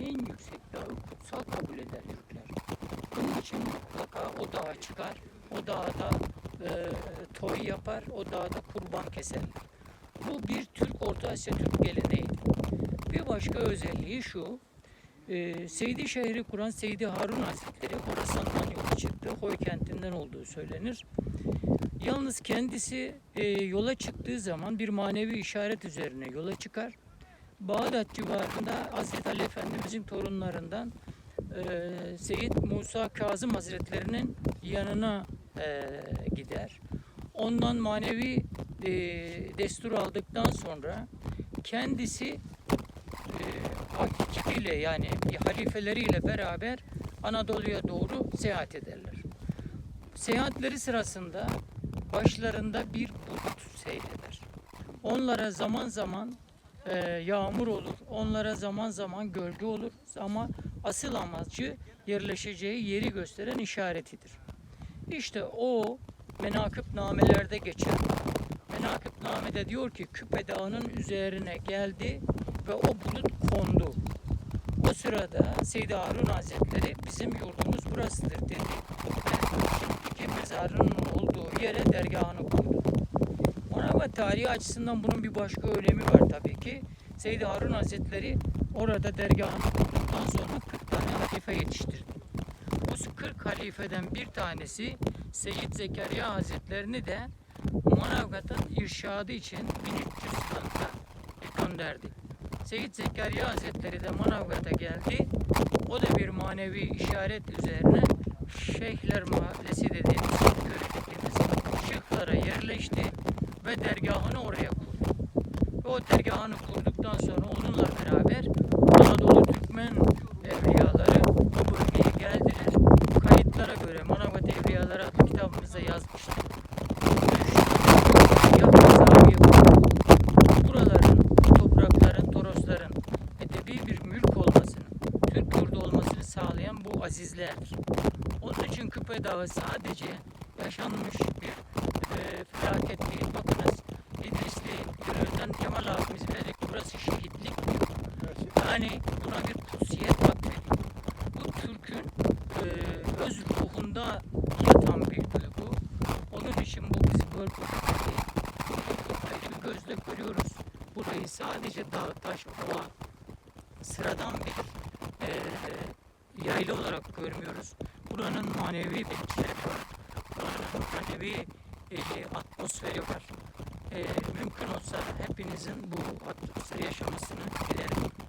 en yüksek dağı kutsal kabul eder Türkler. Bunun için mutlaka o dağa çıkar, o dağda e, toy yapar, o dağda kurban keserler. Bu bir Türk, Orta Asya Türk geleneğidir. Bir başka özelliği şu, e, Seydi şehri kuran Seydi Harun Hazretleri Horasan'dan yola çıktı. Hoy kentinden olduğu söylenir. Yalnız kendisi e, yola çıktığı zaman bir manevi işaret üzerine yola çıkar. Bağdat civarında Hazreti Ali Efendimizin torunlarından e, Seyyid Musa Kazım Hazretlerinin yanına e, gider. Ondan manevi e, destur aldıktan sonra kendisi e, hakikiyle yani halifeleriyle beraber Anadolu'ya doğru seyahat ederler. Seyahatleri sırasında başlarında bir bulut seyreder. Onlara zaman zaman e, yağmur olur, onlara zaman zaman gölge olur ama asıl amacı yerleşeceği yeri gösteren işaretidir. İşte o menakıb namelerde geçer. Menakıb namede diyor ki Küpe Dağı'nın üzerine geldi ve o bulut kondu. O sırada Seyyid Harun Hazretleri bizim yurdumuz burasıdır dedi. Ve mezarının olduğu yere dergahını kurdu. Tarihi açısından bunun bir başka önemi var tabii ki. Seyyid Harun Hazretleri orada dergahını kurduktan sonra 40 tane halife yetiştirdi. Bu 40 halifeden bir tanesi Seyyid Zekeriya Hazretlerini de Manavgat'ın irşadı için 1340'da gönderdi. Seyyid Zekeriya Hazretleri de Manavgat'a geldi. O da bir manevi işaret üzerine Şeyhler Mahallesi dediğimiz köy şıklara yerleşti ve dergahını oraya kurdu. Ve o dergahını kurduktan sonra onunla beraber Anadolu Türkmen evliyaları bu bölgeye geldiler. Kayıtlara göre Manavgat Evliyaları adlı kitabımızda yazmıştık. Sağlayan bu azizlerdir. Onun için Küpe Dağı sadece yaşanmış bir Yani buna bir kutsiyet atfediyor. Bu Türk'ün e, öz ruhunda yatan bir duygu. Onun için bu bizi bölgede bir gözle görüyoruz. Burayı sadece dağ, taş, ova, sıradan bir e, yayla olarak görmüyoruz. Buranın manevi bekçileri var. Buranın manevi e, atmosferi var. E, mümkün olsa hepinizin bu atmosferi yaşamasını dilerim.